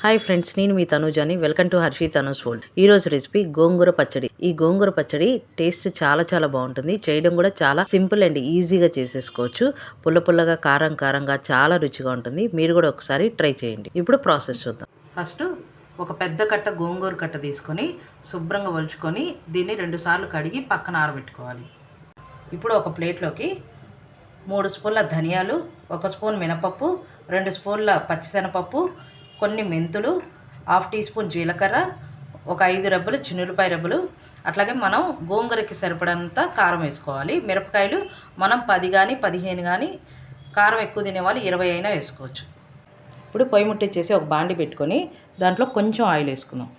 Hi friends నేను మీ తనుజాని. Welcome to Harshi Tanu's food ఈరోజు రెసిపీ గోంగూర పచ్చడి. ఈ గోంగూర పచ్చడి టేస్ట్ చాలా చాలా బాగుంటుంది. చేయడం కూడా చాలా సింపుల్ అండ్ ఈజీగా చేసేసుకోవచ్చు. పుల్ల పుల్లగా కారం కారంగా చాలా రుచిగా ఉంటుంది. మీరు కూడా ఒకసారి ట్రై చేయండి. ఇప్పుడు ప్రాసెస్ చూద్దాం. ఫస్ట్ ఒక పెద్ద కట్ట గోంగూర కట్ట తీసుకొని శుభ్రంగా ఒలుచుకొని దీన్ని రెండు సార్లు కడిగి పక్కన ఆరబెట్టుకోవాలి. ఇప్పుడు ఒక ప్లేట్లోకి మూడు స్పూన్ల ధనియాలు ఒక స్పూన్ మినపప్పు రెండు స్పూన్ల పచ్చిశనపప్పు కొన్ని మెంతులు హాఫ్ టీ స్పూన్ జీలకర్ర ఒక ఐదు రెబ్బలు చిన్నులపాయ రెబ్బలు. అట్లాగే మనం గోంగూరకి సరిపడంత కారం వేసుకోవాలి. మిరపకాయలు మనం పది కానీ పదిహేను కానీ కారం ఎక్కువ తినేవాళ్ళు ఇరవై అయినా వేసుకోవచ్చు. ఇప్పుడు పొయ్యి ముట్టించేసి ఒక బాండి పెట్టుకొని దాంట్లో కొంచెం ఆయిల్ వేసుకుందాం.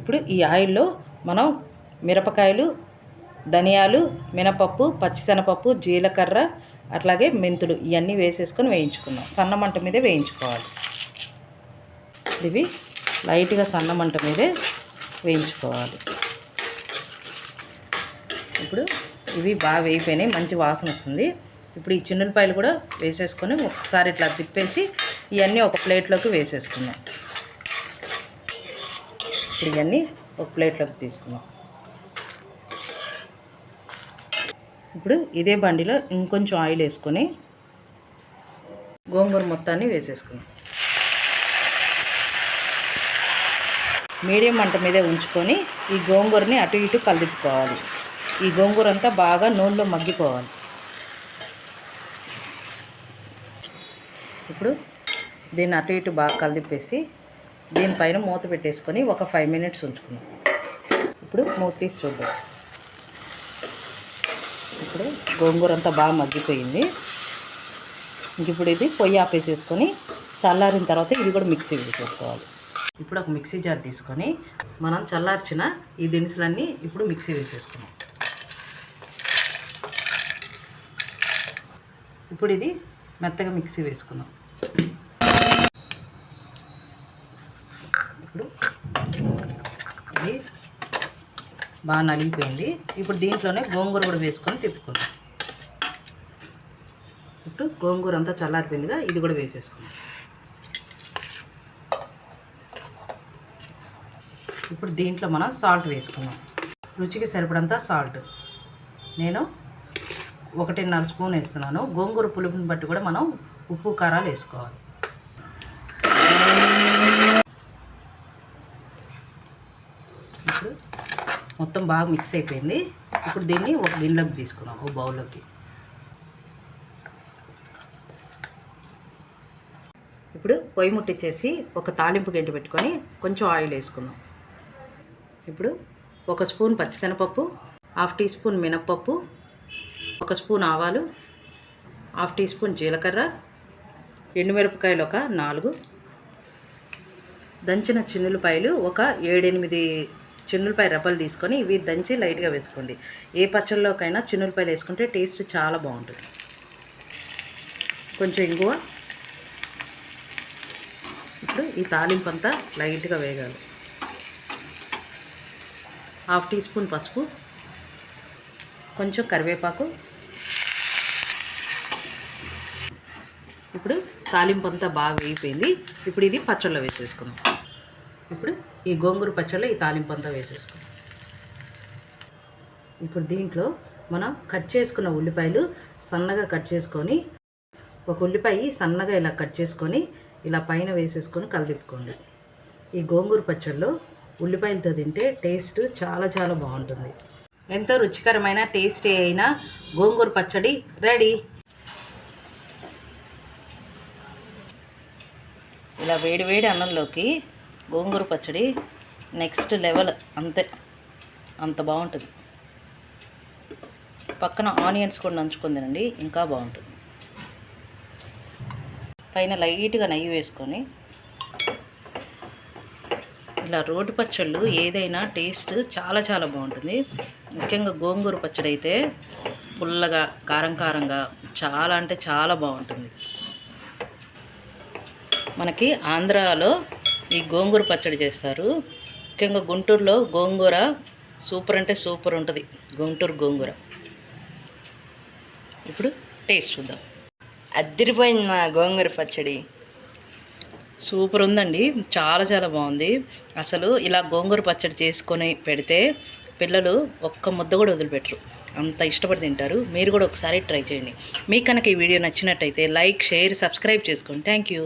ఇప్పుడు ఈ ఆయిల్లో మనం మిరపకాయలు ధనియాలు మినపప్పు పచ్చిశనపప్పు జీలకర్ర అట్లాగే మెంతులు ఇవన్నీ వేసేసుకొని వేయించుకుందాం. సన్న మంట మీదే వేయించుకోవాలి. ఇవి లైట్గా సన్న మంట మీదే వేయించుకోవాలి. ఇప్పుడు ఇవి బాగా వేయిపోయినాయి మంచి వాసన వస్తుంది. ఇప్పుడు ఈ చిన్నులపాయలు కూడా వేసేసుకొని ఒకసారి ఇట్లా తిప్పేసి ఇవన్నీ ఒక ప్లేట్లోకి వేసేసుకుందాం. ఇప్పుడు ఇవన్నీ ఒక ప్లేట్లోకి తీసుకుందాం. ఇప్పుడు ఇదే బండిలో ఇంకొంచెం ఆయిల్ వేసుకొని గోంగూర మొత్తాన్ని వేసేసుకుందాం. మీడియం మంట మీదే ఉంచుకొని ఈ గోంగూరని అటు ఇటు కలుపుకోవాలి. ఈ గోంగూర అంతా బాగా నూనెలో మగ్గిపోవాలి. ఇప్పుడు దీన్ని అటు ఇటు బాగా కలిపేసి దీనిపైన మూత పెట్టేసుకొని ఒక ఫైవ్ మినిట్స్ ఉంచుకున్నాం ఇప్పుడు మూత తీసి చూద్దాం. ఇప్పుడు గోంగూర అంతా బాగా మగ్గిపోయింది. ఇంక ఇప్పుడు ఇది పొయ్యి ఆపేసేసుకొని చల్లారిన తర్వాత ఇది కూడా మిక్సీ వేసేసుకోవాలి. ఇప్పుడు ఒక మిక్సీ జార్ తీసుకొని మనం చల్లార్చిన ఈ దినుసులన్నీ ఇప్పుడు మిక్సీ వేసేసుకున్నాం. ఇప్పుడు ఇది మెత్తగా మిక్సీ వేసుకున్నాం ఇప్పుడు ఇది బాగా నలిగిపోయింది. ఇప్పుడు దీంట్లోనే గోంగూర కూడా వేసుకొని తిప్పుకుందాం. ఇప్పుడు గోంగూర అంతా చల్లారిపోయిందిగా ఇది కూడా వేసేసుకున్నాం ఇప్పుడు దీంట్లో మనం సాల్ట్ వేసుకున్నాం రుచికి సరిపడంత సాల్ట్. నేను ఒకటిన్నర స్పూన్ వేస్తున్నాను. గోంగూర పులుపుని బట్టి కూడా మనం ఉప్పు కారాలు వేసుకోవాలి. ఇప్పుడు మొత్తం బాగా మిక్స్ అయిపోయింది. ఇప్పుడు దీన్ని ఒక గిన్నెలోకి తీసుకున్నాం ఒక బౌల్లోకి. ఇప్పుడు పొయ్యి ముట్టించేసి ఒక తాలింపు గంట పెట్టుకొని కొంచెం ఆయిల్ వేసుకుందాం. ఇప్పుడు ఒక స్పూన్ పచ్చిశనగపప్పు హాఫ్ టీ స్పూన్ మినప్పప్పు ఒక స్పూన్ ఆవాలు హాఫ్ టీ స్పూన్ జీలకర్ర ఎండుమిరపకాయలు ఒక నాలుగు దంచిన చిన్నులపాయలు ఒక ఏడెనిమిది చిన్నులపాయ రెబ్బలు తీసుకొని ఇవి దంచి లైట్గా వేసుకోండి. ఏ పచ్చళ్ళలోకైనా చిన్నులపాయలు వేసుకుంటే టేస్ట్ చాలా బాగుంటుంది. కొంచెం ఇంగువ. ఇప్పుడు ఈ తాలింపు అంతా లైట్గా వేగాలి. హాఫ్ టీ స్పూన్ పసుపు కొంచెం కరివేపాకు. ఇప్పుడు తాలింపు అంతా బాగా వేగిపోయింది. ఇప్పుడు ఇది పచ్చళ్ళలో వేసేసుకుందాం. ఇప్పుడు ఈ గోంగూర పచ్చళ్ళలో ఈ తాలింపు అంతా వేసేసుకుందాం. ఇప్పుడు దీంట్లో మనం కట్ చేసుకున్న ఉల్లిపాయలు సన్నగా కట్ చేసుకొని ఒక ఉల్లిపాయ సన్నగా ఇలా కట్ చేసుకొని ఇలా పైన వేసేసుకొని కలదిప్పుకోండి. ఈ గోంగూర పచ్చళ్ళు ఉల్లిపాయలతో తింటే టేస్ట్ చాలా చాలా బాగుంటుంది. ఎంతో రుచికరమైన టేస్టీ అయిన గోంగూర పచ్చడి రెడీ. ఇలా వేడి వేడి అన్నంలోకి గోంగూర పచ్చడి నెక్స్ట్ లెవెల్ అంతే. అంత బాగుంటుంది. పక్కన ఆనియన్స్ కూడా నంచుకొని తినండి ఇంకా బాగుంటుంది. పైన లైట్గా నెయ్యి వేసుకొని ఇలా రోటి పచ్చళ్ళు ఏదైనా టేస్ట్ చాలా చాలా బాగుంటుంది. ముఖ్యంగా గోంగూర పచ్చడి అయితే పుల్లగా కారం కారంగా చాలా అంటే చాలా బాగుంటుంది. మనకి ఆంధ్రాలో ఈ గోంగూర పచ్చడి చేస్తారు. ముఖ్యంగా గుంటూరులో గోంగూర సూపర్ అంటే సూపర్ ఉంటుంది. గుంటూరు గోంగూర. ఇప్పుడు టేస్ట్ చూద్దాం. అద్దరిపోయింది మా గోంగూర పచ్చడి. సూపర్ ఉందండి. చాలా చాలా బాగుంది. అసలు ఇలా గోంగూర పచ్చడి చేసుకొని పెడితే పిల్లలు ఒక్క ముద్ద కూడా వదిలిపెట్టరు. అంత ఇష్టపడి తింటారు. మీరు కూడా ఒకసారి ట్రై చేయండి. మీకు కనుక ఈ వీడియో నచ్చినట్టయితే లైక్ షేర్ సబ్స్క్రైబ్ చేసుకోండి థ్యాంక్ యూ